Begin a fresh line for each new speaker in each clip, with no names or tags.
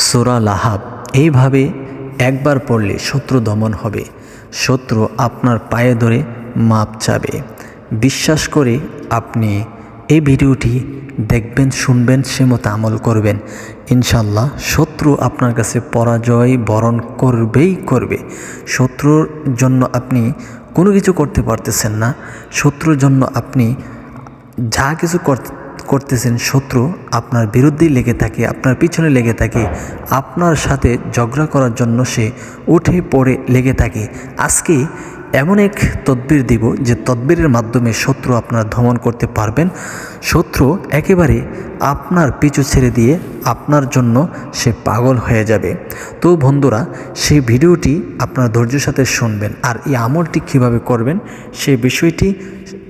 সোরা লাহাব। এইভাবে একবার পড়লে শত্রু দমন হবে। শত্রু আপনার পায়ে ধরে মাপ চাবে। বিশ্বাস করে আপনি এই ভিডিওটি দেখবেন, শুনবেন, সে মতো আমল করবেন। ইনশাল্লাহ শত্রু আপনার কাছে পরাজয় বরণ করবেই করবে। শত্রুর জন্য আপনি কোনো কিছু করতে পারতেছেন না। শত্রুর জন্য আপনি যা কিছু কর- করতেছেন শত্রু আপনার বিরুদ্ধেই লেগে থাকে, আপনার পিছনে লেগে থাকে, আপনার সাথে ঝগড়া করার জন্য সে উঠে পড়ে লেগে থাকে। আজকে এমন এক তদবির দিব যে তদবিরের মাধ্যমে শত্রু আপনার দমন করতে পারবেন। শত্রু একেবারে আপনার পিছু ছেড়ে দিয়ে আপনার জন্য সে পাগল হয়ে যাবে। তো বন্ধুরা, সেই ভিডিওটি আপনার ধৈর্যের সাথে শুনবেন আর এই আমলটি কীভাবে করবেন সেই বিষয়টি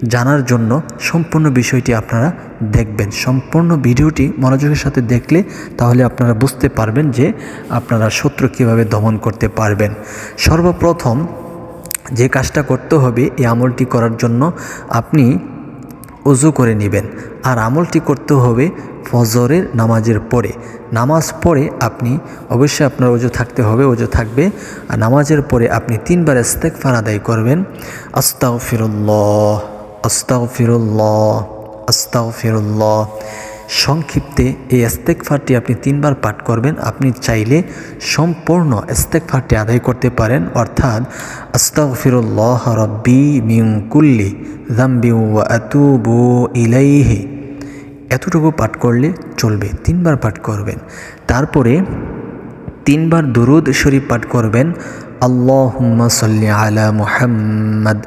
জানার জন্য সম্পূর্ণ বিষয়টি আপনারা দেখবেন। সম্পূর্ণ ভিডিওটি মনোযোগের সাথে দেখলে তাহলে আপনারা বুঝতে পারবেন যে আপনারা শত্রু কীভাবে দমন করতে পারবেন। সর্বপ্রথম যে কাজটা করতে হবে, এই আমলটি করার জন্য আপনি অজু করে নেবেন। আর আমলটি করতে হবে ফজরের নামাজের পরে। নামাজ পড়ে আপনি অবশ্যই আপনার অজু থাকতে হবে অজু থাকবে। আর নামাজের পরে আপনি তিনবার ইস্তেকফার আদায় করবেন। আস্তাও ফিরুল্লাহ আস্তাও ফিরুল্লাহ আস্তাও ফিরুল্লাহ সংক্ষিপ্তে এই ইস্তেকফারটি আপনি তিনবার পাঠ করবেন। আপনি চাইলে সম্পূর্ণ ইস্তেকফারটি আদায় করতে পারেন। অর্থাৎ, আস্তাগফিরুল্লাহ রব্বি মিন কুল্লি যামবি ওয়া আতুবু ইলাইহি। এতটুকু পাঠ করলে চলবে। তিনবার পাঠ করবেন। তারপরে তিনবার দুরুদ শরীফ পাঠ করবেন। আল্লাহুম্মা সাল্লি আলা মুহাম্মদ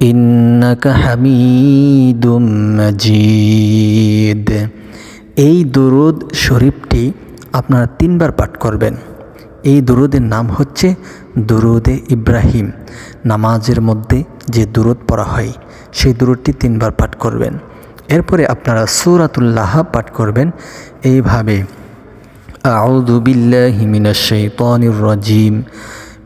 ইন্নাকা হামিদুম মাজিদ। এই দরুদ শরীফটি আপনারা তিনবার পাঠ করবেন। এই দুরুদের নাম হচ্ছে দুরুদে ইব্রাহিম। নামাজের মধ্যে যে দুরুদ পড়া হয়, সেই দুরুদটি তিনবার পাঠ করবেন। এরপরে আপনারা সুরাতুল্লাহ পাঠ করবেন। এইভাবে আউদুবিল্লাহিমিনাশাইতানির রজিম।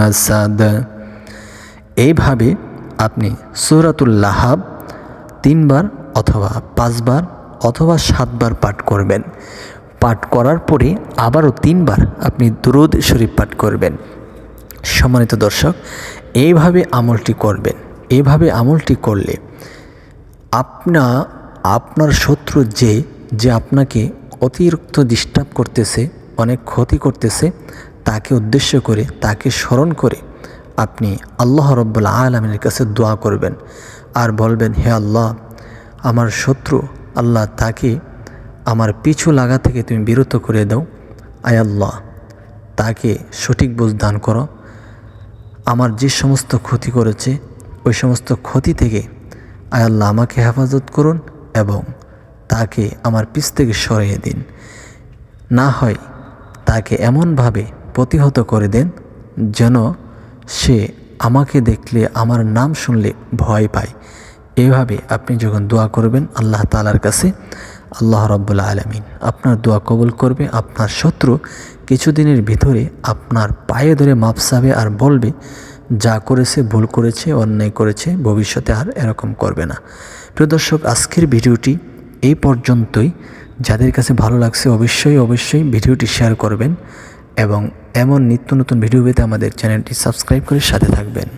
মাসাদ। এইভাবে আপনি সুরাতুল লাহাব তিনবার অথবা পাঁচবার অথবা সাতবার পাঠ করবেন। পাঠ করার পরে আবারও তিনবার আপনি দুরুদ শরীফ পাঠ করবেন। সম্মানিত দর্শক, এইভাবে আমলটি করবেন। এভাবে আমলটি করলে আপনা, আপনার শত্রু যে যে আপনাকে অতিরিক্ত ডিস্টার্ব করতেছে, অনেক ক্ষতি করতেছে তাকে উদ্দেশ্য করে, তাকে স্মরণ করে আপনি আল্লাহ রব্বুল্লা আলমিনের কাছে দোয়া করবেন আর বলবেন, হে আল্লাহ, আমার শত্রু আল্লাহ তাকে আমার পিছু লাগা থেকে তুমি বিরত করে দাও। আয় আল্লাহ, তাকে সঠিক বোঝ দান করো। আমার যে সমস্ত ক্ষতি করেছে, ওই সমস্ত ক্ষতি থেকে আয় আল্লাহ আমাকে হেফাজত করুন এবং তাকে আমার পিছ থেকে সরিয়ে দিন। না হয় তাকে এমনভাবে প্রতিহত করে দেন, যেন সে আমাকে দেখলে, আমার নাম শুনলে ভয় পায়। এভাবে আপনি যখন দোয়া করবেন, আল্লাহ তালার কাছে, আল্লাহ রব্বুল্লা আলমিন আপনার দোয়া কবুল করবে, আপনার শত্রু কিছুদিনের ভিতরে আপনার পায়ে ধরে মাপসাবে আর বলবে, যা করেছে ভুল করেছে, অন্যায় করেছে, ভবিষ্যতে আর এরকম করবে না। প্রিয় দর্শক, আজকের ভিডিওটি এই পর্যন্তই। যাদের কাছে ভালো লাগছে, অবশ্যই অবশ্যই ভিডিওটি শেয়ার করবেন। এবং এমন নিত্য নতুন ভিডিও পেতে আমাদের চ্যানেলটি সাবস্ক্রাইব করে সাথে থাকবেন।